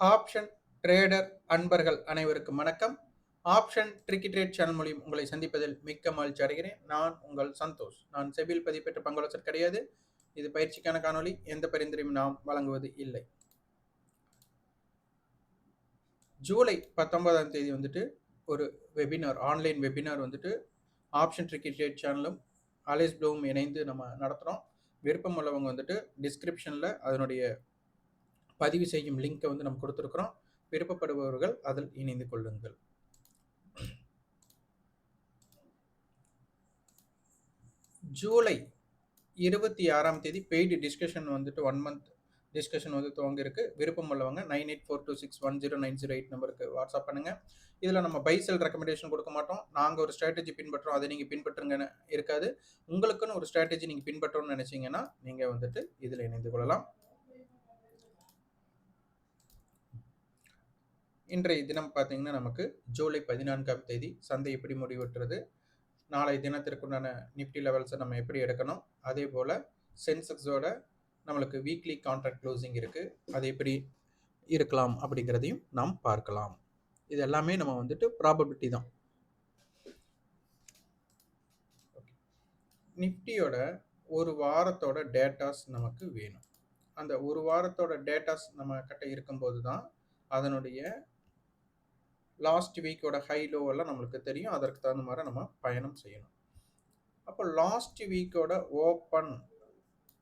Option trader அன்பர்கள் அனைவருக்கும் வணக்கம். ஆப்ஷன் ட்ரிக்கி ட்ரேட் சேனல் மூலியம் உங்களை சந்திப்பதில் மிக்க மகிழ்ச்சி அடைகிறேன். நான் உங்கள் சந்தோஷ். நான் செவில் பதிப்பெற்ற பங்களாசர் கிடையாது. இது பயிற்சிக்கான காணொளி. எந்த பரிந்துரையும் நாம் வழங்குவது இல்லை. ஜூலை பத்தொன்பதாம் தேதி வந்துட்டு ஒரு வெபினார் ஆன்லைன் வெபினார் வந்துட்டு ஆப்ஷன் ட்ரிக்கி ட்ரேட் சேனலும் அலேஸ் ப்ளூவும் இணைந்து நம்ம நடத்துகிறோம் விருப்பம் உள்ளவங்க வந்துட்டு டிஸ்கிரிப்ஷனில் அதனுடைய பதிவு செய்யும் லிங்கை வந்து நம்ம கொடுத்துருக்குறோம். விருப்பப்படுபவர்கள் அதில் இணைந்து கொள்ளுங்கள். ஜூலை இருபத்தி ஆறாம் தேதி பெய்டு டிஸ்கஷன் வந்துட்டு ஒன் மந்த் டிஸ்கஷன் வந்து துவங்கிருக்கு விருப்பம் உள்ளவங்க nine eight four two six one zero nine zero eight நம்பருக்கு வாட்ஸ்அப் பண்ணுங்கள் இதில் நம்ம பைசல் ரெக்கமெண்டேஷன் கொடுக்க மாட்டோம். நாங்கள் ஒரு ஸ்ட்ராட்டஜி பின்பற்றோம் அதை நீங்கள் பின்பற்றுங்கன்னு இருக்காது. உங்களுக்குன்னு ஒரு ஸ்ட்ராட்டஜி நீங்கள் பின்பற்றணும்னு நினச்சிங்கன்னா நீங்கள் வந்துட்டு இதில் இணைந்து கொள்ளலாம். இன்றைய தினம் பார்த்தீங்கன்னா நமக்கு ஜூலை பதினான்காம் தேதி சந்தை எப்படி முடிவெட்டுறது நாளை தினத்திற்குண்டான நிஃப்டி லெவல்ஸை நம்ம எப்படி எடுக்கணும் அதே போல் சென்செக்ஸோட நம்மளுக்கு வீக்லி கான்ட்ராக்ட் க்ளோசிங் இருக்குது அது எப்படி இருக்கலாம் அப்படிங்கிறதையும் நாம் பார்க்கலாம். இது எல்லாமே நம்ம வந்துட்டு ப்ராபபிலிட்டி தான். நிஃப்டியோட ஒரு வாரத்தோட டேட்டாஸ் நமக்கு வேணும். அந்த ஒரு வாரத்தோட டேட்டாஸ் நம்ம கிட்ட இருக்கும்போது தான் அதனுடைய லாஸ்ட் வீக்கோட ஹை லோ எல்லாம் நம்மளுக்கு தெரியும். அதற்கு தகுந்த மாதிரி நம்ம பயணம் செய்யணும். அப்போ லாஸ்ட் வீக்கோட ஓப்பன்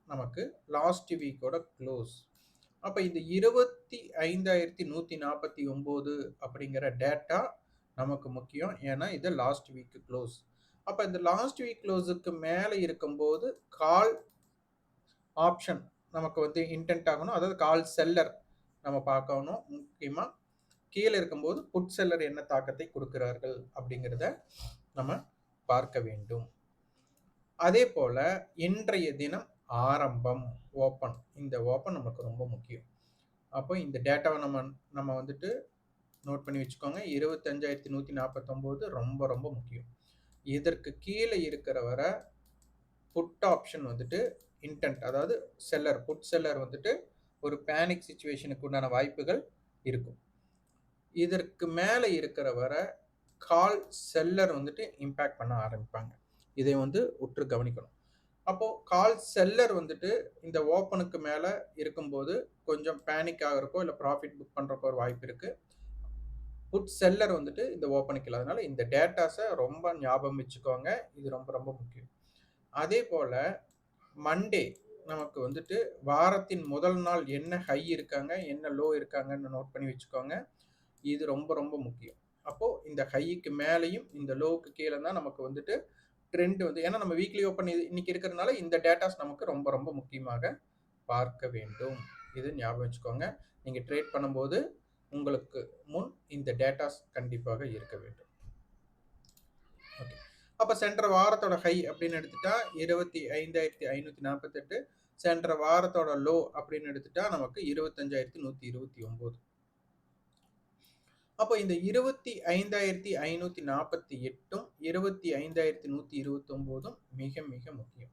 நமக்கு லாஸ்ட் வீக்கோட க்ளோஸ் அப்போ இந்த இருபத்தி ஐந்தாயிரத்தி நூற்றி நாற்பத்தி ஒம்பது அப்படிங்கிற டேட்டா நமக்கு முக்கியம். ஏன்னா இது லாஸ்ட் வீக்கு க்ளோஸ் அப்போ இந்த லாஸ்ட் வீக் க்ளோஸுக்கு மேலே இருக்கும்போது கால் ஆப்ஷன் நமக்கு வந்து இன்டென்ட் ஆகணும். அதாவது கால் செல்லர் நம்ம பார்க்கணும். முக்கியமாக கீழே இருக்கும்போது புட் செல்லர் என்ன தாக்கத்தை கொடுக்கிறார்கள் அப்படிங்கிறத நம்ம பார்க்க வேண்டும். அதே போல் இன்றைய தினம் ஆரம்பம் ஓப்பன் இந்த ஓப்பன் நமக்கு ரொம்ப முக்கியம். அப்போ இந்த டேட்டாவை நம்ம நம்ம வந்துட்டு நோட் பண்ணி வச்சுக்கோங்க. இருபத்தஞ்சாயிரத்தி நூற்றி நாற்பத்தொம்போது ரொம்ப ரொம்ப முக்கியம். இதற்கு கீழே இருக்கிற வர புட் ஆப்ஷன் வந்துட்டு இன்டென்ட் அதாவது செல்லர் புட் செல்லர் வந்துட்டு ஒரு பேனிக் சுச்சுவேஷனுக்கு உண்டான வாய்ப்புகள் இருக்கும். இதற்கு மேலே இருக்கிற வர கால் செல்லர் வந்துட்டு இம்பேக்ட் பண்ண ஆரம்பிப்பாங்க. இதை வந்து உற்று கவனிக்கணும். அப்போது கால் செல்லர் வந்துட்டு இந்த ஓப்பனுக்கு மேலே இருக்கும்போது கொஞ்சம் பேனிக் ஆகிறக்கோ இல்லை ப்ராஃபிட் புக் பண்ணுறக்கோ ஒரு வாய்ப்பு இருக்குது புட் செல்லர் வந்துட்டு இந்த ஓப்பனுக்கு இல்லாதனால இந்த டேட்டாஸை ரொம்ப ஞாபகம் வச்சுக்கோங்க. இது ரொம்ப ரொம்ப முக்கியம். அதே போல் மண்டே நமக்கு வந்துட்டு வாரத்தின் முதல் நாள் என்ன ஹை இருக்காங்க என்ன லோ இருக்காங்கன்னு நோட் பண்ணி வச்சுக்கோங்க. இது ரொம்ப ரொம்ப முக்கியம். அப்போது இந்த ஹைக்கு மேலேயும் இந்த லோவுக்கு கீழே தான் நமக்கு வந்துட்டு ட்ரெண்ட் வந்து ஏன்னா நம்ம வீக்லி ஓப்பன் இது இன்னைக்கு இருக்கிறதுனால இந்த டேட்டாஸ் நமக்கு ரொம்ப ரொம்ப முக்கியமாக பார்க்க வேண்டும். இது ஞாபகம் வச்சுக்கோங்க. நீங்கள் ட்ரேட் பண்ணும்போது உங்களுக்கு முன் இந்த டேட்டாஸ் கண்டிப்பாக இருக்க வேண்டும். ஓகே அப்போ சென்ற வாரத்தோட ஹை அப்படின்னு எடுத்துட்டா இருபத்தி ஐந்தாயிரத்தி ஐநூற்றி நாற்பத்தெட்டு. சென்ற வாரத்தோட லோ அப்படின்னு எடுத்துட்டா நமக்கு இருபத்தஞ்சாயிரத்தி நூற்றி இருபத்தி ஒம்பது. அப்போ இந்த இருபத்தி ஐந்தாயிரத்தி ஐநூற்றி நாற்பத்தி எட்டும் இருபத்தி ஐந்தாயிரத்தி நூற்றி இருபத்தொம்போதும் மிக மிக முக்கியம்.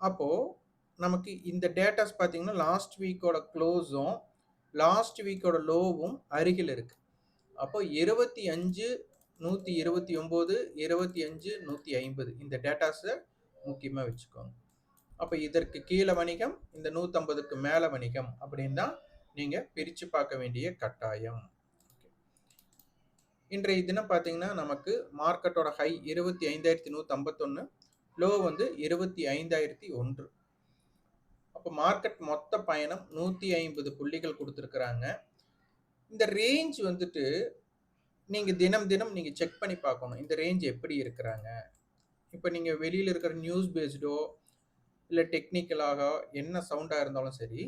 அப்போது நமக்கு இந்த டேட்டாஸ் பார்த்தீங்கன்னா லாஸ்ட் வீக்கோட க்ளோஸும் லாஸ்ட் வீக்கோட லோவும் அருகில் இருக்குது அப்போ இருபத்தி அஞ்சு நூற்றி இருபத்தி ஒம்பது இருபத்தி அஞ்சு நூற்றி ஐம்பது இந்த டேட்டாஸை முக்கியமாக வச்சுக்கோங்க. அப்போ இதற்கு கீழே வணிகம் இந்த நூற்றம்பதுக்கு மேலே வணிகம் அப்படின்னு தான் நீங்கள் பிரித்து பார்க்க வேண்டிய கட்டாயம். இன்றைய தினம் பார்த்தீங்கன்னா நமக்கு மார்க்கெட்டோட ஹை இருபத்தி ஐந்தாயிரத்தி நூற்றம்பத்தொன்று லோ வந்து இருபத்தி ஐந்தாயிரத்தி ஒன்று. அப்போ மார்க்கெட் மொத்த பயணம் நூற்றி ஐம்பது புள்ளிகள் கொடுத்துருக்குறாங்க. இந்த ரேஞ்ச் வந்துட்டு நீங்கள் தினம் தினம் நீங்கள் செக் பண்ணி பார்க்கணும். இந்த ரேஞ்ச் எப்படி இருக்கிறாங்க? இப்போ நீங்கள் வெளியில் இருக்கிற நியூஸ் பேஸ்டோ இல்லை டெக்னிக்கலாக என்ன சவுண்டாக இருந்தாலும் சரி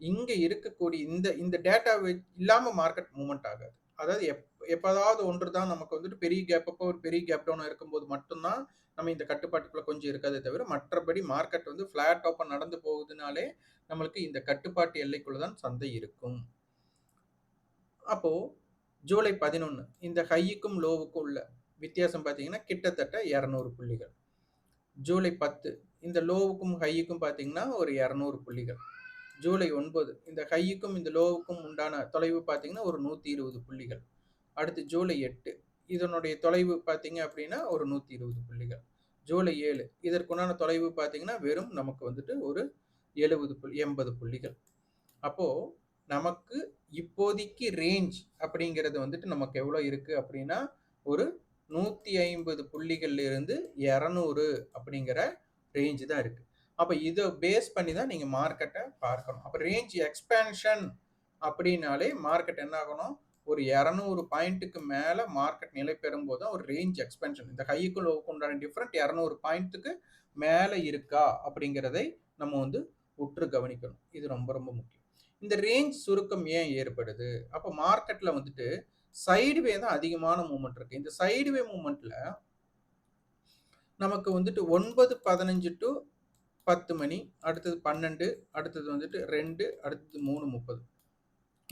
இங்கே இருக்கக்கூடிய இந்த இந்த டேட்டா இல்லாமல் மார்க்கெட் மூவ்மெண்ட் ஆகாது. அதாவது எப் எப்போதாவது ஒன்று தான் நமக்கு வந்துட்டு பெரிய கேப் அப்போ ஒரு பெரிய கேப் டவுன் இருக்கும்போது மட்டும்தான் நம்ம இந்த கட்டுப்பாட்டுக்குள்ளே கொஞ்சம் இருக்காதே தவிர மற்றபடி மார்க்கெட் வந்து ஃப்ளாட் ஓப்பன் நடந்து போகுதுனாலே நம்மளுக்கு இந்த கட்டுப்பாட்டு எல்லைக்குள்ள தான் சந்தை இருக்கும். அப்போது ஜூலை பதினொன்று இந்த ஹையுக்கும் லோவுக்கும் உள்ள வித்தியாசம் பார்த்தீங்கன்னா கிட்டத்தட்ட இரநூறு புள்ளிகள். ஜூலை பத்து இந்த லோவுக்கும் ஹையுக்கும் பார்த்தீங்கன்னா ஒரு இரநூறு புள்ளிகள். ஜூலை ஒன்பது. இந்த ஹையுக்கும் இந்த லோவுக்கும் உண்டான தொலைவு பார்த்தீங்கன்னா ஒரு நூற்றி இருபது புள்ளிகள். அடுத்து ஜூலை எட்டு. இதனுடைய தொலைவு பார்த்தீங்க அப்படின்னா ஒரு நூற்றி இருபது புள்ளிகள். ஜூலை ஏழு. இதற்குண்டான தொலைவு பார்த்தீங்கன்னா வெறும் நமக்கு வந்துட்டு ஒரு எழுபது புள்ளி எண்பது புள்ளிகள். அப்போது நமக்கு இப்போதைக்கு ரேஞ்ச் அப்படிங்கிறது வந்துட்டு நமக்கு எவ்வளோ இருக்குது அப்படின்னா ஒரு நூற்றி ஐம்பது புள்ளிகள்லேருந்து இரநூறு அப்படிங்கிற ரேஞ்சு தான் இருக்குது அப்போ இதை பேஸ் பண்ணி தான் நீங்கள் மார்க்கெட்டை பார்க்கணும். அப்போ ரேஞ்ச் எக்ஸ்பேன்ஷன் அப்படின்னாலே மார்க்கெட் என்ன ஆகணும் ஒரு இரநூறு பாயிண்ட்டுக்கு மேலே மார்க்கெட் நிலை பெறும்போது தான் ஒரு ரேஞ்ச் எக்ஸ்பென்ஷன் இந்த ஹைக்குள்ள உண்டான டிஃப்ரெண்ட் இரநூறு பாயிண்ட்டுக்கு மேலே இருக்கா? அப்படிங்கிறதை நம்ம வந்து உற்று கவனிக்கணும். இது ரொம்ப ரொம்ப முக்கியம். இந்த ரேஞ்ச் சுருக்கம் ஏன் ஏற்படுது? அப்போ மார்க்கெட்டில் வந்துட்டு சைடுவே தான் அதிகமான மூமெண்ட் இருக்கு. இந்த சைடுவே மூமெண்ட்ல நமக்கு வந்துட்டு ஒன்பது பதினஞ்சு டு பத்து மணி அடுத்தது பன்னெண்டு அடுத்தது வந்துட்டு ரெண்டு அடுத்தது மூணு முப்பது.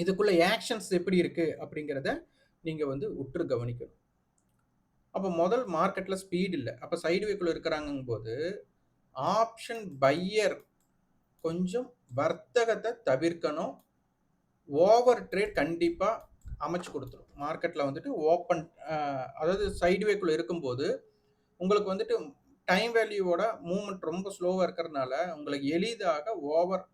இதுக்குள்ள ஆக்ஷன்ஸ் எப்படி இருக்கு அப்படிங்கிறத நீங்க வந்து உற்று கவனிக்கணும். அப்போ முதல் மார்க்கெட்ல ஸ்பீட் இல்லை. அப்போ சைடுவேக்குள்ள இருக்கிறாங்கும் போது ஆப்ஷன் பையர் கொஞ்சம் வர்த்தகத்தை தவிர்க்கணும். ஓவர் ட்ரேட் கண்டிப்பாக அமைச்சு கொடுத்துரும். மார்க்கெட்டில் வந்துட்டு ஓப்பன் அதாவது சைடுவேக்குள்ளே இருக்கும்போது உங்களுக்கு வந்துட்டு டைம் வேல்யூவோட மூமெண்ட் ரொம்ப ஸ்லோவாக இருக்கிறதுனால உங்களுக்கு எளிதாக ஓவர்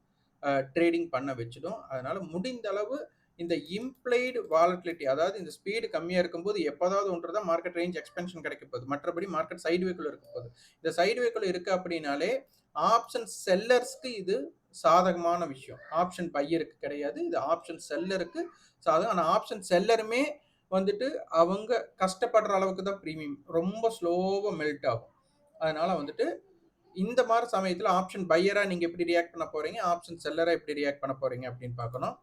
ட்ரேடிங் பண்ண வச்சிடும். அதனால் முடிந்த அளவு இந்த இம்ப்ளைடு வாலட்டிலிட்டி அதாவது இந்த ஸ்பீடு கம்மியாக இருக்கும்போது எப்போதாவது ஒன்று தான் மார்க்கெட் ரேஞ்ச் எக்ஸ்பென்ஷன் கிடைக்க போகுது. மற்றபடி மார்க்கெட் சைடு வேக்குள்ள இருக்க போகுது. இந்த சைடு வேக்குள்ள இருக்குது அப்படின்னாலே ஆப்ஷன் செல்லர்ஸ்க்கு இது சாதகமான விஷயம். ஆப்ஷன் பையருக்கு கிடையாது. இது ஆப்ஷன் செல்லருக்கு சாதகம். ஆனால் ஆப்ஷன் செல்லருமே வந்துட்டு அவங்க கஷ்டப்படுற அளவுக்கு தான் ப்ரீமியம் ரொம்ப ஸ்லோவாக மெல்ட் ஆகும். அதனால வந்துட்டு இந்த மாதிரி சமயத்தில் ஆப்ஷன் பையராக நீங்கள் எப்படி ரியாக்ட் பண்ண போகிறீங்க ஆப்ஷன் செல்லராக எப்படி ரியாக்ட் பண்ண போகிறீங்க அப்படின்னு பார்க்கணும்.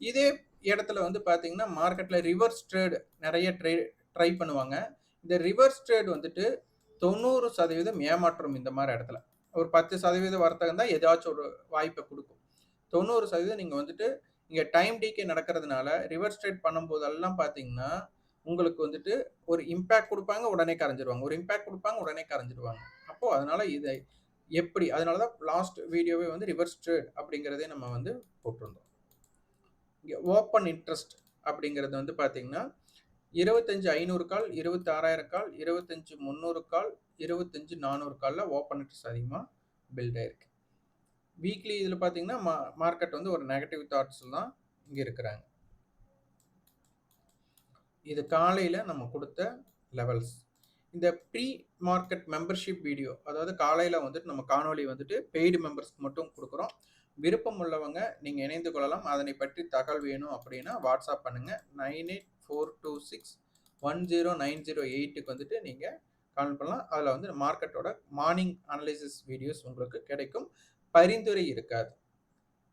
இதே இடத்துல வந்து பார்த்தீங்கன்னா மார்க்கெட்டில் ரிவர்ஸ் ட்ரேடு நிறைய ட்ரே ட்ரை பண்ணுவாங்க. இந்த ரிவர்ஸ் ட்ரேட் வந்துட்டு தொண்ணூறு சதவீதம் ஏமாற்றம் இந்த மாதிரி இடத்துல. ஒரு பத்து சதவீத வர்த்தகம் தான் ஏதாச்சும் ஒரு வாய்ப்பை கொடுக்கும். தொண்ணூறு சதவீதம் நீங்கள் வந்துட்டு இங்கே டைம் டிகே நடக்கிறதுனால ரிவர்ஸ் ட்ரேட் பண்ணும்போதெல்லாம் பார்த்தீங்கன்னா உங்களுக்கு வந்துட்டு ஒரு இம்பேக்ட் கொடுப்பாங்க உடனே கரைஞ்சிருவாங்க. ஒரு இம்பேக்ட் கொடுப்பாங்க உடனே கரைஞ்சிருவாங்க. அப்போது அதனால இதை எப்படி அதனால தான் லாஸ்ட் வீடியோவே வந்து ரிவர்ஸ் ட்ரேட் அப்படிங்கிறதே நம்ம வந்து போட்டிருந்தோம். இங்கே ஓப்பன் இன்ட்ரெஸ்ட் அப்படிங்கிறது வந்து பார்த்தீங்கன்னா இருபத்தஞ்சு ஐநூறு கால் இருபத்தி ஆறாயிரம் கால் இருபத்தஞ்சு முந்நூறு கால் இருபத்தஞ்சு நானூறு காலில் ஓப்பன் இன்ட்ரெஸ்ட் அதிகமாக பில்ட் ஆயிருக்கு. வீக்லி இதில் பார்த்தீங்கன்னா மா மார்க்கெட் வந்து ஒரு நெகட்டிவ் தாட்ஸில் தான் இங்கே இருக்கிறாங்க. இது காலையில் நம்ம கொடுத்த லெவல்ஸ் இந்த ப்ரீ மார்க்கெட் மெம்பர்ஷிப் வீடியோ அதாவது காலையில் வந்துட்டு நம்ம காணொலி வந்துட்டு பெய்டு மெம்பர்ஸ்க்கு மட்டும் கொடுக்குறோம். விருப்பம் உள்ளவங்க நீங்கள் இணைந்து கொள்ளலாம். அதனை பற்றி தகவல் வேணும் அப்படின்னா வாட்ஸ்அப் பண்ணுங்கள் nine eight four two six one zero nine zero எயிட்டுக்கு வந்துட்டு நீங்கள் கால் பண்ணலாம். அதில் வந்து மார்க்கெட்டோட மார்னிங் அனலைசிஸ் வீடியோஸ் உங்களுக்கு கிடைக்கும். பரிந்துரை இருக்காது.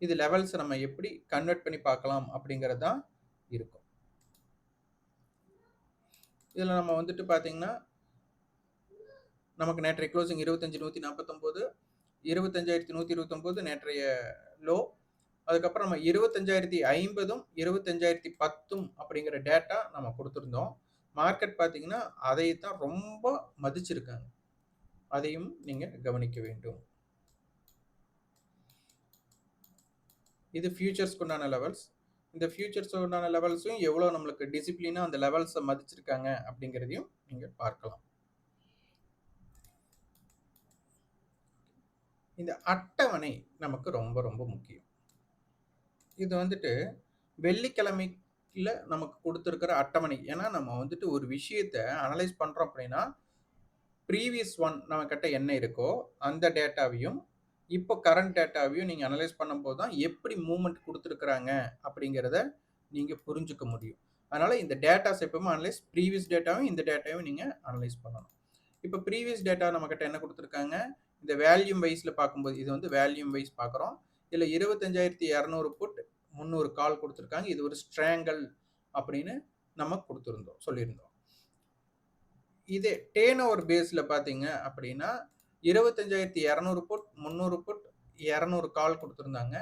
இது லெவல்ஸ் நம்ம எப்படி கன்வெர்ட் பண்ணி பார்க்கலாம் அப்படிங்கிறது தான் இருக்கும். இதில் நம்ம வந்துட்டு பார்த்தீங்கன்னா நமக்கு நேற்றைய க்ளோசிங் இருபத்தஞ்சி நூற்றி நாற்பத்தொம்போது இருபத்தஞ்சாயிரத்தி நூற்றி இருபத்தொம்போது நேற்றைய லோ அதுக்கப்புறம் நம்ம இருபத்தஞ்சாயிரத்தி ஐம்பதும் இருபத்தஞ்சாயிரத்தி பத்தும் அப்படிங்கிற டேட்டா நம்ம கொடுத்துருந்தோம். மார்க்கெட் பார்த்தீங்கன்னா அதை தான் ரொம்ப மதிச்சிருக்காங்க. அதையும் நீங்கள் கவனிக்க வேண்டும். இது ஃபியூச்சர்ஸ்க்கு உண்டான லெவல்ஸ் இந்த ஃபியூச்சர்ஸ் உண்டான லெவல்ஸும் எவ்வளோ நம்மளுக்கு டிசிப்ளினாக அந்த லெவல்ஸை மதிச்சிருக்காங்க அப்படிங்கிறதையும் நீங்கள் பார்க்கலாம். இந்த அட்டவணை நமக்கு ரொம்ப ரொம்ப முக்கியம். இது வந்துட்டு வெள்ளிக்கிழமையில் நமக்கு கொடுத்துருக்கிற அட்டவணை. ஏன்னா நம்ம வந்துட்டு ஒரு விஷயத்தை அனலைஸ் பண்ணுறோம் அப்படின்னா ப்ரீவியஸ் ஒன் நம்மக்கிட்ட என்ன இருக்கோ அந்த டேட்டாவையும் இப்போ கரண்ட் டேட்டாவையும் நீங்கள் அனலைஸ் பண்ணும்போது தான் எப்படி மூமெண்ட் கொடுத்துருக்குறாங்க அப்படிங்கிறத நீங்கள் புரிஞ்சுக்க முடியும். அதனால் இந்த டேட்டாஸ் எப்பவுமே அனலைஸ் ப்ரீவியஸ் டேட்டாவும் இந்த டேட்டாவும் நீங்கள் அனலைஸ் பண்ணணும். இப்போ ப்ரீவியஸ் டேட்டா நம்மக்கிட்ட என்ன கொடுத்துருக்காங்க? இந்த வேல்யூம் வைஸில் பார்க்கும்போது இது வந்து வேல்யூம் வைஸ் பார்க்குறோம். இதில் இருபத்தஞ்சாயிரத்தி இரநூறு புட் முந்நூறு கால் கொடுத்துருக்காங்க. இது ஒரு ஸ்ட்ராங்கல் அப்படின்னு நம்ம கொடுத்துருந்தோம் சொல்லியிருந்தோம். இதே டேன் ஓவர் பேஸில் பார்த்தீங்க அப்படின்னா இருபத்தஞ்சாயிரத்தி இரநூறு புட் முந்நூறு புட் இரநூறு கால் கொடுத்துருந்தாங்க.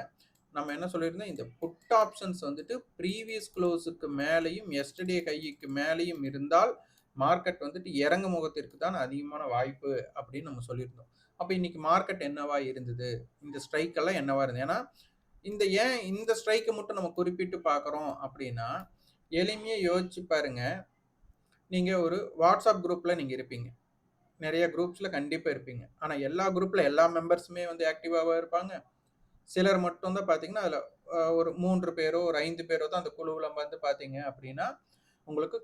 நம்ம என்ன சொல்லியிருந்தோம்? இந்த புட் ஆப்ஷன்ஸ் வந்துட்டு ப்ரீவியஸ் க்ளோஸுக்கு மேலேயும் எஸ்டர்டே கைக்கு மேலேயும் இருந்தால் மார்க்கெட் வந்துட்டு இறங்கு முகத்திற்கு தான் அதிகமான வாய்ப்பு அப்படின்னு நம்ம சொல்லியிருந்தோம். அப்போ இன்னைக்கு மார்க்கெட் என்னவா இருந்தது? இந்த ஸ்ட்ரைக்கெல்லாம் என்னவா இருந்தது? ஏன்னா இந்த ஏன் இந்த ஸ்ட்ரைக்கை மட்டும் நம்ம குறிப்பிட்டு பார்க்குறோம் அப்படின்னா எளிமையாக யோசிச்சு பாருங்க. நீங்கள் ஒரு வாட்ஸ்அப் குரூப்பில் நீங்கள் இருப்பீங்க. நிறைய குரூப்ஸில் கண்டிப்பாக இருப்பீங்க. ஆனால் எல்லா குரூப்பில் எல்லா மெம்பர்ஸுமே வந்து ஆக்டிவாக இருப்பாங்க. சிலர் மட்டும் தான் பார்த்தீங்கன்னா அதில் ஒரு மூன்று பேரோ ஒரு ஐந்து பேரோ தான் அந்த குழுவில் வந்து பார்த்தீங்க அப்படின்னா உங்களுக்கு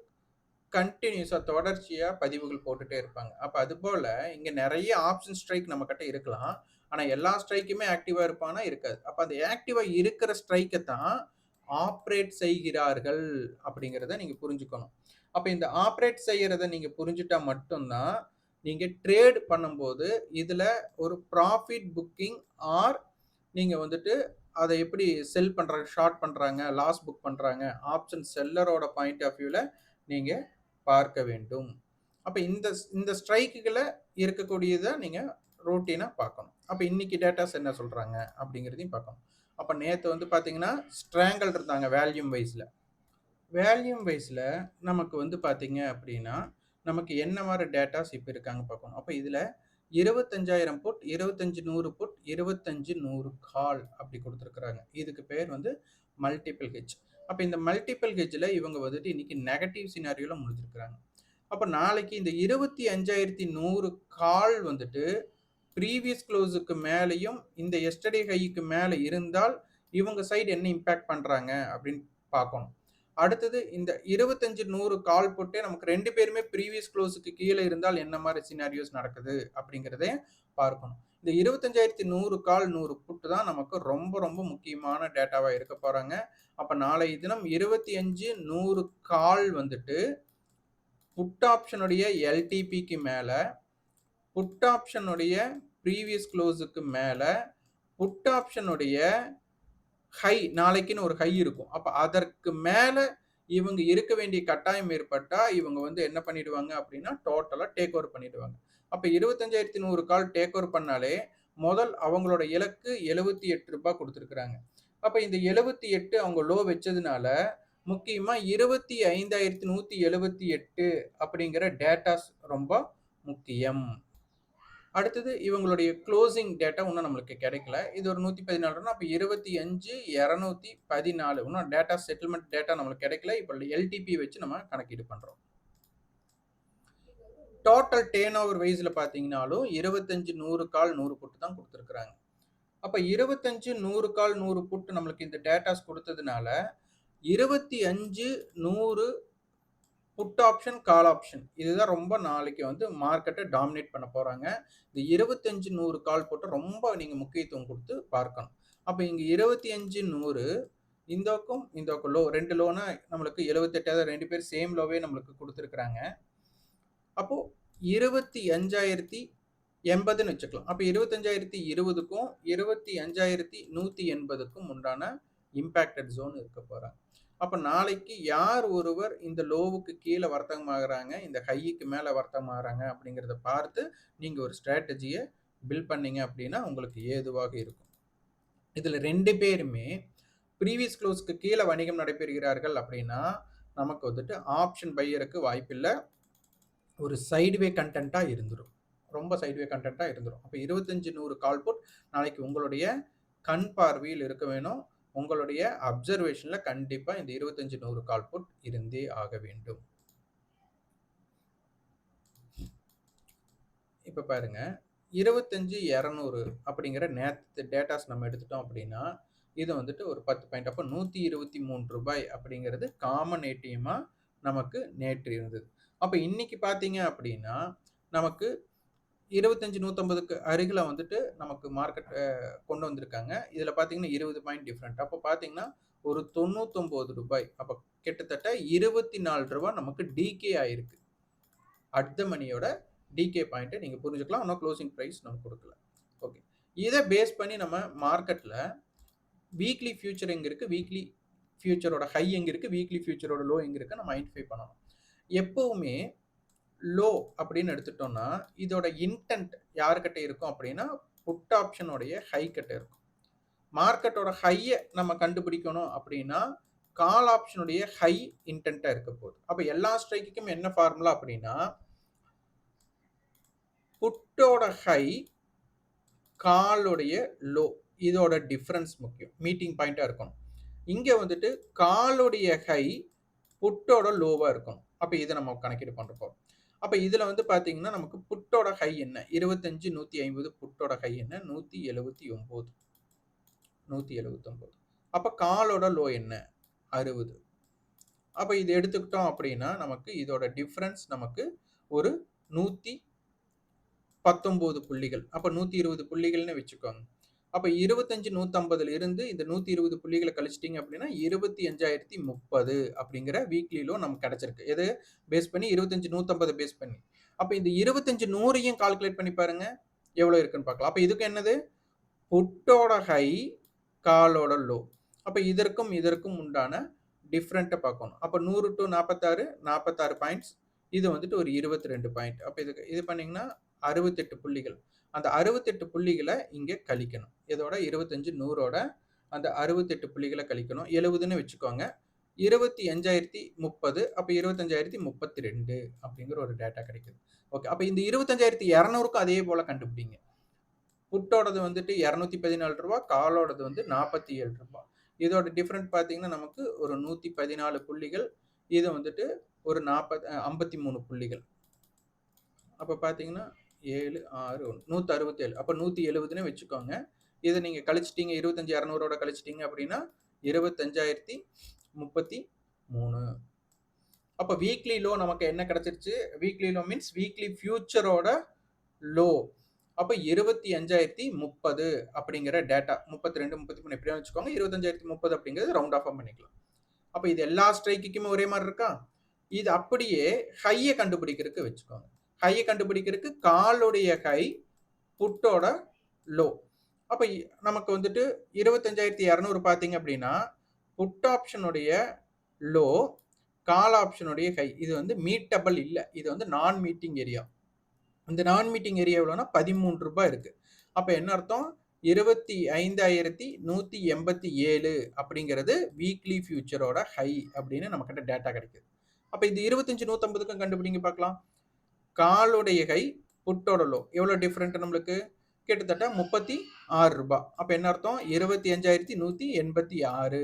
கண்டினியூஸாக தொடர்ச்சியாக பதிவுகள் போட்டுகிட்டே இருப்பாங்க. அப்போ அதுபோல் இங்கே நிறைய ஆப்ஷன் ஸ்ட்ரைக் நம்மக்கிட்ட இருக்கலாம். ஆனால் எல்லா ஸ்ட்ரைக்குமே ஆக்டிவாக இருப்பானா? இருக்காது. அப்போ அந்த ஆக்டிவாக இருக்கிற ஸ்ட்ரைக்கை தான் ஆப்ரேட் செய்கிறார்கள் அப்படிங்கிறத நீங்கள் புரிஞ்சுக்கணும். அப்போ இந்த ஆப்ரேட் செய்கிறத நீங்கள் புரிஞ்சுட்டா மட்டும்தான் நீங்கள் ட்ரேட் பண்ணும்போது இதில் ஒரு ப்ராஃபிட் புக்கிங் ஆர் நீங்கள் வந்துட்டு அதை எப்படி செல் பண்ணுறாங்க ஷார்ட் பண்ணுறாங்க லாஸ் புக் பண்ணுறாங்க ஆப்ஷன் செல்லரோட பாயிண்ட் ஆஃப் வியூவில் நீங்கள் பார்க்க வேண்டும். அப்போ இந்த இந்த ஸ்ட்ரைக்குகளை இருக்கக்கூடியதை நீங்கள் ரூட்டீனாக பார்க்கணும். அப்போ இன்னைக்கு டேட்டாஸ் என்ன சொல்கிறாங்க அப்படிங்கிறதையும் பார்க்கணும். அப்போ நேற்று வந்து பார்த்தீங்கன்னா ஸ்ட்ராங்கல் இருந்தாங்க வேல்யூம் வைஸில் வேல்யூம் வைஸில் நமக்கு வந்து பார்த்தீங்க அப்படின்னா நமக்கு என்ன மாதிரி டேட்டாஸ் இப்போ இருக்காங்க பார்க்கணும். அப்போ இதில் இருபத்தஞ்சாயிரம் புட் இருபத்தஞ்சு நூறு புட் இருபத்தஞ்சு நூறு கால் அப்படி கொடுத்துருக்குறாங்க. இதுக்கு பேர் வந்து மல்டிபிள் ஹெச் அப்போ இந்த மல்டிபிள் ஹெஜ்ஜில் இவங்க வந்துட்டு இன்னைக்கு நெகட்டிவ் சினாரியோவில் முடிஞ்சிருக்கிறாங்க அப்போ நாளைக்கு இந்த இருபத்தி அஞ்சாயிரத்தி நூறு கால் வந்துட்டு ப்ரீவியஸ் க்ளோஸுக்கு மேலேயும் இந்த எஸ்டர்டே ஹைக்கு மேலே இருந்தால் இவங்க சைடு என்ன இம்பேக்ட் பண்ணுறாங்க அப்படின்னு பார்க்கணும். அடுத்தது இந்த இருபத்தஞ்சு நூறு கால் போட்டு நமக்கு ரெண்டு பேருமே ப்ரீவியஸ் க்ளோஸுக்கு கீழே இருந்தால் என்ன மாதிரி சினாரியோஸ் நடக்குது அப்படிங்கிறதே பார்க்கணும். இந்த இருபத்தஞ்சாயிரத்தி நூறு கால் நூறு புட்டு தான் நமக்கு ரொம்ப ரொம்ப முக்கியமான டேட்டாவாக இருக்க போகிறாங்க அப்போ நாளை தினம் இருபத்தி அஞ்சு நூறு கால் வந்துட்டு புட் ஆப்ஷனுடைய எல்டிபிக்கு மேலே புட் ஆப்ஷனுடைய ப்ரீவியஸ் க்ளோஸுக்கு மேலே புட் ஆப்ஷனுடைய ஹை நாளைக்குன்னு ஒரு ஹை இருக்கும். அப்போ அதற்கு மேலே இவங்க இருக்க வேண்டிய கட்டாயம் ஏற்பட்டால் இவங்க வந்து என்ன பண்ணிடுவாங்க அப்படின்னா டோட்டலாக டேக் ஓவர் பண்ணிடுவாங்க. அப்போ இருபத்தஞ்சாயிரத்தி நூறு கால் டேக் ஓவர் பண்ணாலே முதல் அவங்களோட இலக்கு எழுபத்தி எட்டு ரூபாய் கொடுத்துருக்குறாங்க. அப்போ இந்த எழுபத்தி எட்டு அவங்க லோ வச்சதுனால முக்கியமாக இருபத்தி ஐந்தாயிரத்தி நூற்றி எழுபத்தி எட்டு அப்படிங்கிற டேட்டாஸ் ரொம்ப முக்கியம். அடுத்தது இவங்களுடைய க்ளோசிங் டேட்டா இன்னும் நம்மளுக்கு கிடைக்கல. இது ஒரு நூற்றி பதினாலுனா அப்போ இருபத்தி அஞ்சு இரநூத்தி பதினாலு இன்னும் டேட்டா செட்டில்மெண்ட் டேட்டா நம்மளுக்கு கிடைக்கல. இப்போ எல்டிபி வச்சு நம்ம கணக்கீடு பண்ணுறோம் டோட்டல் டேன் ஓவர் வைஸில் பார்த்தீங்கனாலும் இருபத்தஞ்சு நூறு கால் நூறு புட்டு தான் கொடுத்துருக்குறாங்க. அப்போ இருபத்தஞ்சு நூறு கால் நூறு புட்டு நம்மளுக்கு இந்த டேட்டாஸ் கொடுத்ததுனால இருபத்தி அஞ்சு நூறு புட் ஆப்ஷன் கால் ஆப்ஷன் இதுதான் ரொம்ப நாளைக்கு வந்து மார்க்கெட்டை டாமினேட் பண்ண போகிறாங்க இந்த இருபத்தஞ்சு நூறு கால் போட்டு ரொம்ப நீங்கள் முக்கியத்துவம் கொடுத்து பார்க்கணும். அப்போ இங்கே இருபத்தி அஞ்சு நூறு இந்தோக்கும் இந்தோக்கும் லோ ரெண்டு லோனா நம்மளுக்கு எழுபத்தெட்டாவது ரெண்டு பேர் சேம் லோவே நம்மளுக்கு கொடுத்துருக்குறாங்க. அப்போது இருபத்தி அஞ்சாயிரத்தி எண்பதுன்னு வச்சுக்கலாம். அப்போ இருபத்தஞ்சாயிரத்தி இருபதுக்கும் இருபத்தி அஞ்சாயிரத்தி நூற்றி எண்பதுக்கும் உண்டான இம்பேக்டட் ஜோன் இருக்க போகிறாங்க அப்போ நாளைக்கு யார் ஒருவர் இந்த லோவுக்கு கீழே வர்த்தகமாகறாங்க இந்த ஹைக்கு மேலே வர்த்தகமாகறாங்க அப்படிங்கிறத பார்த்து நீங்கள் ஒரு ஸ்ட்ராட்டஜியை பில்ட் பண்ணீங்க அப்படின்னா உங்களுக்கு ஏதுவாக இருக்கும். இதில் ரெண்டு பேருமே ப்ரீவியஸ் க்ளோஸ்க்கு கீழே வணிகம் நடைபெறுகிறார்கள் அப்படின்னா நமக்கு வந்துட்டு ஆப்ஷன் பையருக்கு வாய்ப்பில்லை. ஒரு சைடுவே கண்டென்ட்டாக இருந்துடும் ரொம்ப சைடுவே கண்டென்ட்டாக இருந்துடும் அப்போ இருபத்தஞ்சு நூறு கால் புட் நாளைக்கு உங்களுடைய கண் பார்வையில் இருக்க வேணும். உங்களுடைய அப்சர்வேஷனில் கண்டிப்பாக இந்த இருபத்தஞ்சு நூறு கால் புட் இருந்தே ஆக வேண்டும். இப்போ பாருங்க இருபத்தஞ்சு இரநூறு அப்படிங்கிற நேத்து டேட்டாஸ் நம்ம எடுத்துட்டோம் அப்படின்னா இது வந்துட்டு ஒரு பத்து பாயிண்ட் அப்போ நூற்றி இருபத்தி மூணு ரூபாய் அப்படிங்கிறது காமன் ஏடிஎம்மாக நமக்கு நேற்று இருந்தது அப்போ இன்னைக்கு பார்த்தீங்க அப்படின்னா நமக்கு இருபத்தஞ்சி நூற்றம்பதுக்கு அருகில் வந்துட்டு நமக்கு மார்க்கெட் கொண்டு வந்திருக்காங்க. இதில் பார்த்தீங்கன்னா இருபது பாயிண்ட் டிஃப்ரெண்ட் அப்போ பார்த்தீங்கன்னா ஒரு தொண்ணூத்தொம்பது ரூபாய். அப்போ கிட்டத்தட்ட இருபத்தி நாலு ரூபா நமக்கு டிகே ஆயிருக்கு. அட் த மணியோட டிகே பாயிண்ட்டை நீங்கள் புரிஞ்சுக்கலாம். ஆனால் க்ளோசிங் ப்ரைஸ் நம்ம கொடுக்கல. ஓகே இதை பேஸ் பண்ணி நம்ம மார்க்கெட்டில் வீக்லி ஃபியூச்சர் எங்கே இருக்குது வீக்லி ஃபியூச்சரோட ஹை எங்கே இருக்குது வீக்லி ஃபியூச்சரோட லோ எங்கே இருக்குது நம்ம ஐடென்டிஃபை பண்ணணும். எப்போவுமே லோ அப்படின்னு எடுத்துட்டோம்னா இதோட இன்டென்ட் யாருக்கிட்ட இருக்கும் அப்படின்னா புட் ஆப்ஷனுடைய ஹை கிட்ட இருக்கும். மார்க்கெட்டோட ஹையை நம்ம கண்டுபிடிக்கணும் அப்படின்னா கால் ஆப்ஷனுடைய ஹை இன்டென்ட்டாக இருக்க போகுது. அப்போ எல்லா ஸ்ட்ரைக்குக்கும் என்ன ஃபார்முலா அப்படின்னா புட்டோட ஹை காலுடைய லோ இதோட டிஃப்ரென்ஸ் முக்கியம். மீட்டிங் பாயிண்ட்டாக இருக்கணும். இங்கே வந்துட்டு காலுடைய ஹை புட்டோட லோவாக இருக்கணும் அப்போ இதை நம்ம கணக்கீடு பண்ணுறப்போ அப்போ இதில் வந்து பார்த்தீங்கன்னா நமக்கு புட்டோட ஹை என்ன? இருபத்தஞ்சு நூற்றி ஐம்பது புட்டோட ஹை என்ன? நூற்றி எழுபத்தி ஒம்பது நூற்றி எழுபத்தொம்போது அப்போ காலோட லோ என்ன? அறுபது. அப்போ இது எடுத்துக்கிட்டோம் அப்படின்னா நமக்கு இதோட டிஃப்ரென்ஸ் நமக்கு ஒரு நூற்றி பத்தொம்போது புள்ளிகள். அப்போ நூற்றி இருபது புள்ளிகள்னு வச்சுக்கோங்க. அப்போ இருபத்தஞ்சு நூத்தம்பதுல இருந்து இந்த நூற்றி இருபது புள்ளிகளை கழிச்சிட்டிங்க அப்படின்னா இருபத்தி அஞ்சாயிரத்தி முப்பது அப்படிங்கிற வீக்லி லோ நமக்கு கிடச்சிருக்கு. எது? பேஸ் பண்ணி இருபத்தஞ்சு நூற்றம்பது பேஸ் பண்ணி. அப்போ இந்த இருபத்தஞ்சு நூறையும் கால்குலேட் பண்ணி பாருங்க. எவ்வளோ இருக்குன்னு பார்க்கலாம். அப்போ இதுக்கு என்னது? புட்டோட ஹை காலோட லோ அப்போ இதற்கும் இதற்கும் உண்டான டிஃப்ரெண்ட்டை பார்க்கணும். அப்போ நூறு டு நாற்பத்தாறு நாற்பத்தாறு பாயிண்ட்ஸ் இது வந்துட்டு ஒரு இருபத்தி ரெண்டு பாயிண்ட் அப்போ இதுக்கு இது பண்ணிங்கன்னா அறுபத்தெட்டு புள்ளிகள். அந்த அறுபத்தெட்டு புள்ளிகளை இங்கே கழிக்கணும். இதோட இருபத்தஞ்சு நூறோட அந்த அறுபத்தெட்டு புள்ளிகளை கழிக்கணும். எழுபதுன்னு வச்சுக்கோங்க. இருபத்தி அஞ்சாயிரத்தி முப்பது அப்போ இருபத்தஞ்சாயிரத்தி முப்பத்தி ரெண்டு அப்படிங்கிற ஒரு டேட்டா கிடைக்குது. ஓகே அப்போ இந்த இருபத்தஞ்சாயிரத்தி இரநூறுக்கும் அதே போல் கண்டுபிடிங்க. புட்டோடது வந்துட்டு இரநூத்தி பதினாலு ரூபா காலோடது வந்து நாற்பத்தி ஏழு ரூபா. இதோட டிஃப்ரெண்ட் பார்த்தீங்கன்னா நமக்கு ஒரு நூற்றி பதினாலு புள்ளிகள் இது வந்துட்டு ஒரு நாற்பத் ஐம்பத்தி மூணு புள்ளிகள். அப்போ பார்த்தீங்கன்னா ஏழு ஆறு ஒன்று. நூற்றி அறுபத்தேழு அப்போ நூற்றி எழுபதுன்னு வச்சுக்கோங்க. இதை நீங்கள் கழிச்சிட்டிங்க இருபத்தஞ்சி இரநூறோட கழிச்சிட்டிங்க அப்படின்னா இருபத்தஞ்சாயிரத்தி முப்பத்தி மூணு அப்போ வீக்லி லோ நமக்கு என்ன கிடச்சிருச்சு? வீக்லி லோ மீன்ஸ் வீக்லி ஃபியூச்சரோட லோ அப்போ இருபத்தி அஞ்சாயிரத்தி முப்பது அப்படிங்கிற டேட்டா முப்பத்தி ரெண்டு முப்பத்தி மூணு எப்படியும் வச்சுக்கோங்க. இருபத்தஞ்சாயிரத்தி முப்பது அப்படிங்கிறது ரவுண்ட் ஆஃப் பண்ணிக்கலாம். அப்போ இது எல்லா ஸ்ட்ரைக்குமே ஒரே மாதிரி இருக்கா? இது அப்படியே ஹையை கண்டுபிடிக்கிறதுக்கு வச்சுக்கோங்க. ஹையை கண்டுபிடிக்கிறதுக்கு காலுடைய ஹை புட்டோட லோ. அப்போ நமக்கு வந்துட்டு இருபத்தஞ்சாயிரத்தி இரநூறு பார்த்தீங்க அப்படின்னா புட் ஆப்ஷனுடைய லோ கால் ஆப்ஷனுடைய ஹை இது வந்து மீட்டபிள் இல்லை. இது வந்து நான் மீட்டிங் ஏரியா இந்த நான் மீட்டிங் ஏரியா எவ்வளோனா பதிமூன்று ரூபாய் இருக்குது அப்போ என்ன அர்த்தம்? இருபத்தி ஐந்தாயிரத்தி நூற்றி எண்பத்தி ஏழு அப்படிங்கிறது வீக்லி ஃபியூச்சரோட ஹை அப்படின்னு நம்மக்கிட்ட டேட்டா கிடைக்குது. அப்போ இது இருபத்தஞ்சு நூற்றம்பதுக்கும் கண்டுபிடிங்க பார்க்கலாம். காலுடைய கை புட்டோட லோ எவ்வளோ டிஃப்ரெண்ட் நம்மளுக்கு? கிட்டத்தட்ட முப்பத்தி ஆறு ரூபாய் அப்போ என்ன அர்த்தம்? இருபத்தி அஞ்சாயிரத்தி நூற்றி எண்பத்தி ஆறு.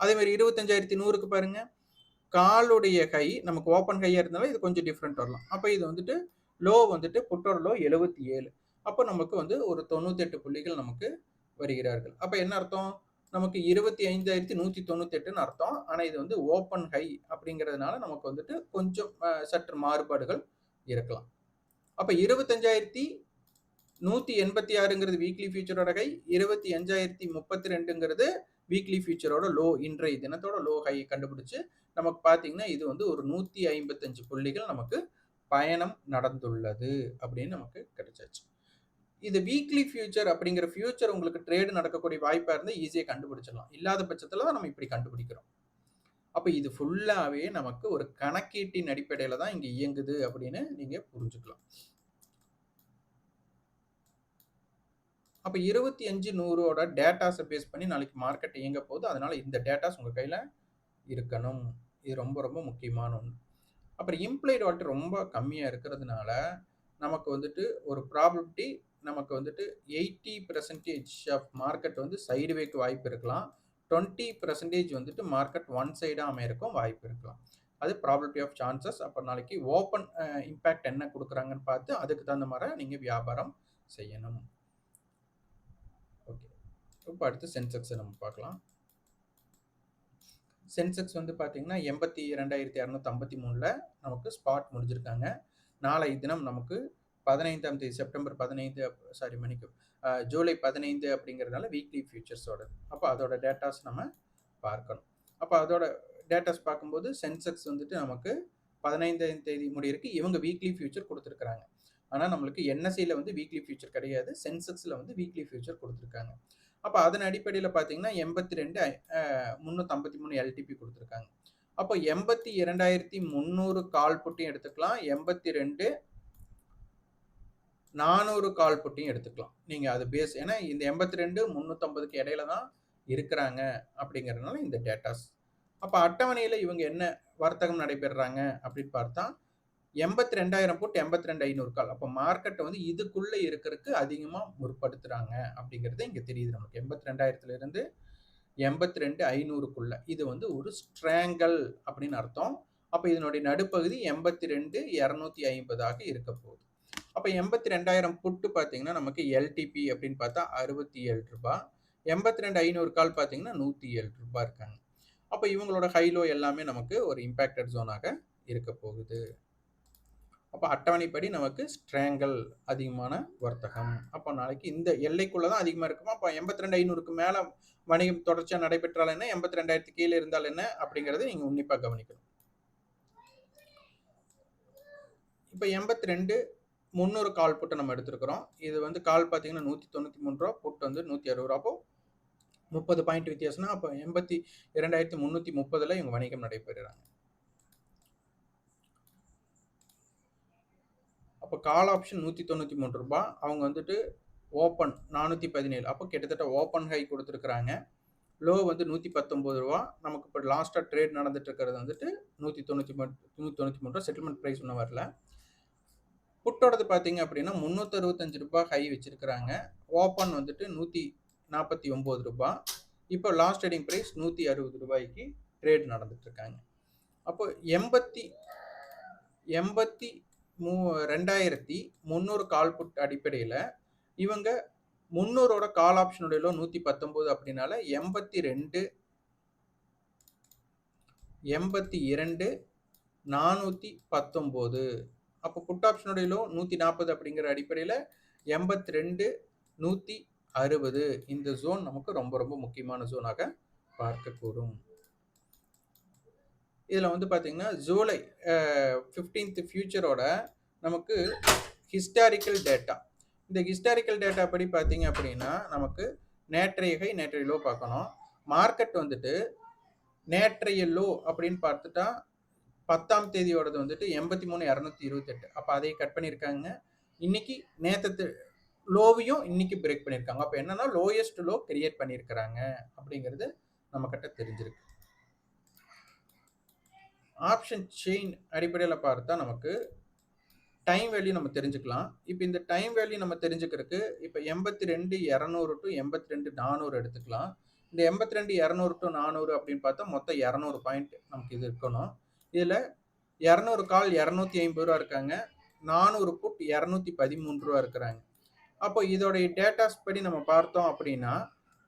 அதேமாதிரி இருபத்தஞ்சாயிரத்தி நூறுக்கு பாருங்க. காலுடைய கை நமக்கு ஓப்பன் கையாக இருந்தாலும் இது கொஞ்சம் டிஃப்ரெண்ட் வரலாம். அப்போ இது வந்துட்டு லோ வந்துட்டு புட்டோட லோ எழுபத்தி ஏழு. அப்போ நமக்கு வந்து ஒரு தொண்ணூத்தெட்டு புள்ளிகள் நமக்கு வருகிறார்கள். அப்போ என்ன அர்த்தம்? நமக்கு இருபத்தி ஐந்தாயிரத்தி நூற்றி தொண்ணூத்தெட்டுன்னு அர்த்தம். ஆனால் இது வந்து ஓப்பன் ஹை அப்படிங்கிறதுனால நமக்கு வந்துட்டு கொஞ்சம் சற்று மாறுபாடுகள் இருக்கலாம். அப்போ இருபத்தஞ்சாயிரத்தி நூற்றி எண்பத்தி ஆறுங்கிறது வீக்லி ஃபியூச்சரோட ஹை இருபத்தி அஞ்சாயிரத்தி முப்பத்தி ரெண்டுங்கிறது வீக்லி ஃபியூச்சரோட லோ இன்றைய தினத்தோட லோ ஹை கண்டுபிடிச்சு நமக்கு பார்த்தீங்கன்னா இது வந்து ஒரு நூற்றி ஐம்பத்தஞ்சு புள்ளிகள் நமக்கு பயணம் நடந்துள்ளது அப்படின்னு நமக்கு கிடைச்சாச்சு. இது வீக்லி ஃபியூச்சர் அப்படிங்கிற ஃபியூச்சர் உங்களுக்கு ட்ரேடு நடக்கக்கூடிய வாய்ப்பாக இருந்தால் ஈஸியாக கண்டுபிடிச்சிடலாம். இல்லாத பட்சத்தில் தான் நம்ம இப்படி கண்டுபிடிக்கிறோம். அப்போ இது ஃபுல்லாகவே நமக்கு ஒரு கணக்கீட்டின் அடிப்படையில் தான் இங்கே இயங்குது அப்படின்னு நீங்கள் புரிஞ்சுக்கலாம். அப்போ இருபத்தி அஞ்சு நூறோட டேட்டாஸை பேஸ் பண்ணி நாளைக்கு மார்க்கெட் இயங்க போகுது. அதனால் இந்த டேட்டாஸ் உங்கள் கையில் இருக்கணும். இது ரொம்ப ரொம்ப முக்கியமான ஒன்று அப்புறம் இம்ப்ளைடு வால்ட் ரொம்ப கம்மியாக இருக்கிறதுனால நமக்கு வந்துட்டு ஒரு ப்ராபபிலிட்டி நமக்கு வந்துட்டு எயிட்டி பர்சன்டேஜ் ஆஃப் மார்க்கெட் வந்து சைடுவேக்கு வாய்ப்பு இருக்கலாம். டுவெண்ட்டி பர்சன்டேஜ் வந்துட்டு மார்க்கெட் ஒன் சைடாக அமையிருக்கும் வாய்ப்பு இருக்கலாம். அது ப்ராபிலிட்டி ஆஃப் சான்சஸ் அப்போ நாளைக்கு ஓப்பன் இம்பேக்ட் என்ன கொடுக்குறாங்கன்னு பார்த்து அதுக்கு தகுந்த மாதிரி நீங்கள் வியாபாரம் செய்யணும். ஓகே இப்போ அடுத்து சென்செக்ஸை நம்ம பார்க்கலாம். சென்செக்ஸ் வந்து பார்த்தீங்கன்னா எண்பத்தி ரெண்டாயிரத்தி இரநூத்தி ஐம்பத்தி மூணில் நமக்கு ஸ்பாட் முடிஞ்சிருக்காங்க. நாளை தினம் நமக்கு பதினைந்தாம் தேதி செப்டம்பர் பதினைந்து சாரி மணிக்கு ஜூலை பதினைந்து அப்படிங்கிறதுனால வீக்லி ஃபியூச்சர்ஸோட அப்போ அதோட டேட்டாஸ் நம்ம பார்க்கணும். அப்போ அதோட டேட்டாஸ் பார்க்கும்போது சென்செக்ஸ் வந்துட்டு நமக்கு பதினைந்தாம் தேதி முடியிருக்கு இவங்க வீக்லி ஃபியூச்சர் கொடுத்துருக்குறாங்க. ஆனால் நம்மளுக்கு என்எஸ்சியில் வந்து வீக்லி ஃபியூச்சர் கிடையாது. சென்செக்ஸில் வந்து வீக்லி ஃபியூச்சர் கொடுத்துருக்காங்க. அப்போ அதன் அடிப்படையில் பார்த்தீங்கன்னா எண்பத்தி ரெண்டு முந்நூற்றம்பத்தி மூணு எல்டிபி கொடுத்துருக்காங்க. அப்போ எண்பத்தி இரண்டாயிரத்தி முந்நூறு கால் புட்டியும் எடுத்துக்கலாம். எண்பத்தி ரெண்டு நானூறு கால் புட்டியும் எடுத்துக்கலாம். நீங்கள் அது பேஸ் ஏன்னா இந்த எண்பத்தி ரெண்டு முந்நூற்றம்பதுக்கு இடையில தான் இருக்கிறாங்க அப்படிங்கிறதுனால இந்த டேட்டாஸ் அப்போ அட்டவணையில் இவங்க என்ன வர்த்தகம் நடைபெறுறாங்க அப்படின்னு பார்த்தா எண்பத்தி ரெண்டாயிரம் போட்டு எண்பத்தி ரெண்டு ஐநூறு கால். அப்போ மார்க்கெட்டை வந்து இதுக்குள்ளே இருக்கிறதுக்கு அதிகமாக முற்படுத்துகிறாங்க அப்படிங்கிறது இங்கே தெரியுது நமக்கு. எண்பத்தி ரெண்டாயிரத்துலேருந்து எண்பத்தி ரெண்டு ஐநூறுக்குள்ள. இது வந்து ஒரு ஸ்ட்ராங்கல் அப்படின்னு அர்த்தம். அப்போ இதனுடைய நடுப்பகுதி எண்பத்தி ரெண்டு இரநூத்தி ஐம்பதாக இருக்க போகுது. அப்போ எண்பத்தி ரெண்டாயிரம் புட்டு பார்த்தீங்கன்னா நமக்கு எல்டிபி அப்படின்னு பார்த்தா அறுபத்தி ஏழு ரூபாய் எண்பத்தி ரெண்டு ஐநூறு கால் பார்த்தீங்கன்னா நூற்றி ஏழு ரூபாய் இருக்காங்க. அப்போ இவங்களோட ஹைலோ எல்லாமே நமக்கு ஒரு இம்பேக்டட் ஜோனாக இருக்க போகுது. அப்போ அட்டவணைப்படி நமக்கு ஸ்ட்ராங்கல் அதிகமான வர்த்தகம். அப்போ நாளைக்கு இந்த எல்லைக்குள்ளே தான் அதிகமாக இருக்குமா? அப்போ எண்பத்தி ரெண்டு ஐநூறுக்கு மேலே வணிகம் தொடர்ச்சியாக நடைபெற்றால் என்ன? எண்பத்தி ரெண்டாயிரத்து கீழே இருந்தால் என்ன? அப்படிங்கிறத நீங்கள் உன்னிப்பாக கவனிக்கணும். இப்போ எண்பத்தி ரெண்டு முந்நூறு கால் புட்டை நம்ம எடுத்துருக்கிறோம். இது வந்து கால் பார்த்தீங்கன்னா நூற்றி தொண்ணூற்றி மூணு ரூபா புட்டு வந்து நூற்றி அறுபது ரூபா. அப்போ முப்பது பாயிண்ட் வித்தியாசம்னா அப்போ எண்பத்தி இரண்டாயிரத்தி முந்நூற்றி முப்பதில் இவங்க வணிகம் நடைபெறுறாங்க. அப்போ கால் ஆப்ஷன் நூற்றி தொண்ணூற்றி மூணு ரூபா. அவங்க வந்துட்டு ஓப்பன் நானூற்றி பதினேழு. அப்போ கிட்டத்தட்ட ஓப்பன் ஹை கொடுத்துருக்குறாங்க. லோ வந்து நூற்றி பத்தொம்பது ரூபா. நமக்கு இப்போ லாஸ்ட்டாக ட்ரேட் நடந்துட்டு இருக்கிறது வந்துட்டு நூற்றி தொண்ணூற்றி மூணு நூற்றி தொண்ணூற்றி மூணு ரூபா. செட்டில்மெண்ட் ப்ரைஸ் ஒன்றும் வரல. புட்டோடது பார்த்தீங்க அப்படின்னா முந்நூற்றி அறுபத்தஞ்சு ரூபாய் ஹை வச்சுருக்கிறாங்க. ஓப்பன் வந்துட்டு நூற்றி நாற்பத்தி ஒம்பது ரூபாய். இப்போ லாஸ்ட் ட்ரேடிங் ப்ரைஸ் நூற்றி அறுபது ரூபாய்க்கு ட்ரேட் நடந்துட்டுருக்காங்க. அப்போ எண்பத்தி எண்பத்தி மூ ரெண்டாயிரத்தி முந்நூறு கால் புட் அடிப்படையில் இவங்க முந்நூறோட கால் ஆப்ஷனுடைய நூற்றி பத்தொம்போது அப்படின்னால எண்பத்தி ரெண்டு எண்பத்தி இரண்டு நானூற்றி பத்தொம்போது அப்போ புட் ஆப்ஷனுடைய லோ நூற்றி நாற்பது அப்படிங்கிற அடிப்படையில் எண்பத்தி ரெண்டு நூற்றி அறுபது. இந்த ஜோன் நமக்கு ரொம்ப ரொம்ப முக்கியமான ஜோனாக பார்க்கக்கூடும். இதில் வந்து பார்த்தீங்கன்னா ஜூலை ஃபிஃப்டீன்த் ஃபியூச்சரோட நமக்கு ஹிஸ்டாரிக்கல் டேட்டா இந்த ஹிஸ்டாரிக்கல் டேட்டா படி பார்த்தீங்க அப்படின்னா நமக்கு நேற்றையகை நேற்றைய லோ பார்க்கணும். மார்க்கெட் வந்துட்டு நேற்றைய லோ அப்படின்னு பார்த்துட்டா பத்தாம் தேதியோடது வந்துட்டு எண்பத்தி மூணு இரநூத்தி இருபத்தெட்டு. அப்போ அதை கட் பண்ணியிருக்காங்க இன்னைக்கு நேற்று லோவையும் இன்னைக்கு பிரேக் பண்ணியிருக்காங்க அப்போ என்னன்னா லோயஸ்ட் லோ கிரியேட் பண்ணியிருக்கிறாங்க அப்படிங்கிறது நம்ம கிட்ட தெரிஞ்சிருக்கு. ஆப்ஷன் செயின் அடிப்படையில் பார்த்தா நமக்கு டைம் வேல்யூ நம்ம தெரிஞ்சுக்கலாம். இப்போ இந்த டைம் வேல்யூ நம்ம தெரிஞ்சுக்கிறதுக்கு இப்போ எண்பத்தி ரெண்டு இரநூறு டு எண்பத்தி ரெண்டு நானூறு எடுத்துக்கலாம். இந்த எண்பத்தி ரெண்டு இரநூறு டு நானூறு அப்படின்னு பார்த்தா மொத்தம் இரநூறு பாயிண்ட் நமக்கு இது இருக்கணும். இதில் இரநூறு கால் இரநூத்தி ஐம்பது ரூபா இருக்காங்க. நானூறு புட் இரநூத்தி பதிமூன்று ரூபா இருக்கிறாங்க. அப்போ இதோடைய டேட்டாஸ் படி நம்ம பார்த்தோம் அப்படின்னா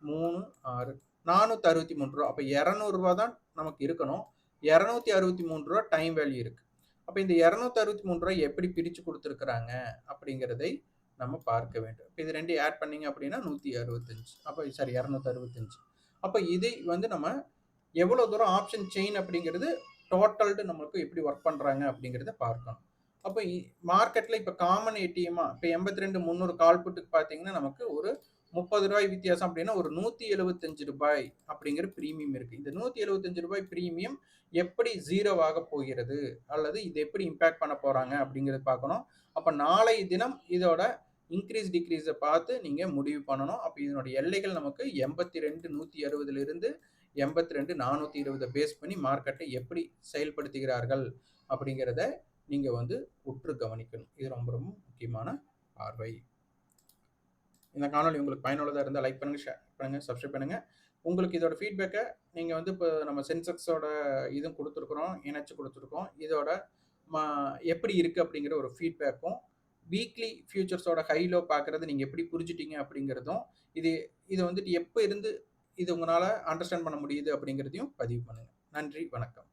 மூணு ஆறு நானூற்றி அறுபத்தி மூணு ரூபா. அப்போ இரநூறுவா தான் நமக்கு இருக்கணும். இரநூத்தி அறுபத்தி மூணு ரூபா டைம் வேல்யூ இருக்குது அப்போ இந்த இரநூத்தி அறுபத்தி மூணு ரூபாய் எப்படி பிரித்து கொடுத்துருக்குறாங்க அப்படிங்கிறதை நம்ம பார்க்க வேண்டும். இப்போ இது ரெண்டு ஆட் பண்ணிங்க அப்படின்னா நூற்றி அறுபத்தஞ்சு. அப்போ சாரி இரநூத்தி அறுபத்தஞ்சு. அப்போ இதை வந்து நம்ம எவ்வளோ தூரம் ஆப்ஷன் செயின் அப்படிங்கிறது டோட்டல்டு நம்மளுக்கு எப்படி ஒர்க் பண்ணுறாங்க அப்படிங்கிறத பார்க்கணும். அப்போ மார்க்கெட்டில் இப்போ காமன் ஏடிஎம்மா இப்போ எண்பத்தி ரெண்டு முந்நூறு கால்புட்டுக்கு பார்த்தீங்கன்னா நமக்கு ஒரு முப்பது ரூபாய் வித்தியாசம் அப்படின்னா ஒரு நூற்றி எழுபத்தஞ்சு ரூபாய் அப்படிங்கிற ப்ரீமியம் இருக்குது இந்த நூற்றி எழுபத்தஞ்சு ரூபாய் ப்ரீமியம் எப்படி ஜீரோவாக போகிறது? அல்லது இது எப்படி இம்பேக்ட் பண்ண போகிறாங்க அப்படிங்கிறது பார்க்கணும். அப்போ நாளை தினம் இதோட இன்க்ரீஸ் டிக்ரீஸை பார்த்து நீங்கள் முடிவு பண்ணணும். அப்போ இதனுடைய எல்லைகள் நமக்கு எண்பத்தி ரெண்டு நூற்றி அறுபதுலேருந்து எண்பத்தி ரெண்டு நானூற்றி இருபதை பேஸ் பண்ணி மார்க்கெட்டை எப்படி செயல்படுத்துகிறார்கள் அப்படிங்கிறத நீங்கள் வந்து உற்று கவனிக்கணும். இது ரொம்ப ரொம்ப முக்கியமான பார்வை. இந்த காணொலி உங்களுக்கு பயனுள்ளதாக இருந்தால் லைக் பண்ணுங்கள் ஷேர் பண்ணுங்கள் சப்ஸ்கிரைப் பண்ணுங்கள் உங்களுக்கு இதோட ஃபீட்பேக்கை நீங்கள் வந்து இப்போ நம்ம சென்செக்ஸோட இதுவும் கொடுத்துருக்குறோம் இணைச்சி கொடுத்துருக்கோம். இதோட எப்படி இருக்குது அப்படிங்கிற ஒரு ஃபீட்பேக்கும் வீக்லி ஃபியூச்சர்ஸோட ஹைலோ பார்க்குறது நீங்கள் எப்படி புரிஞ்சிட்டீங்க அப்படிங்கிறதும் இது இது வந்துட்டு எப்போ இருந்து இது உங்களால் அண்டர்ஸ்டாண்ட் பண்ண முடியுது அப்படிங்கிறதையும் பதிவு பண்ணுங்கள் நன்றி வணக்கம்.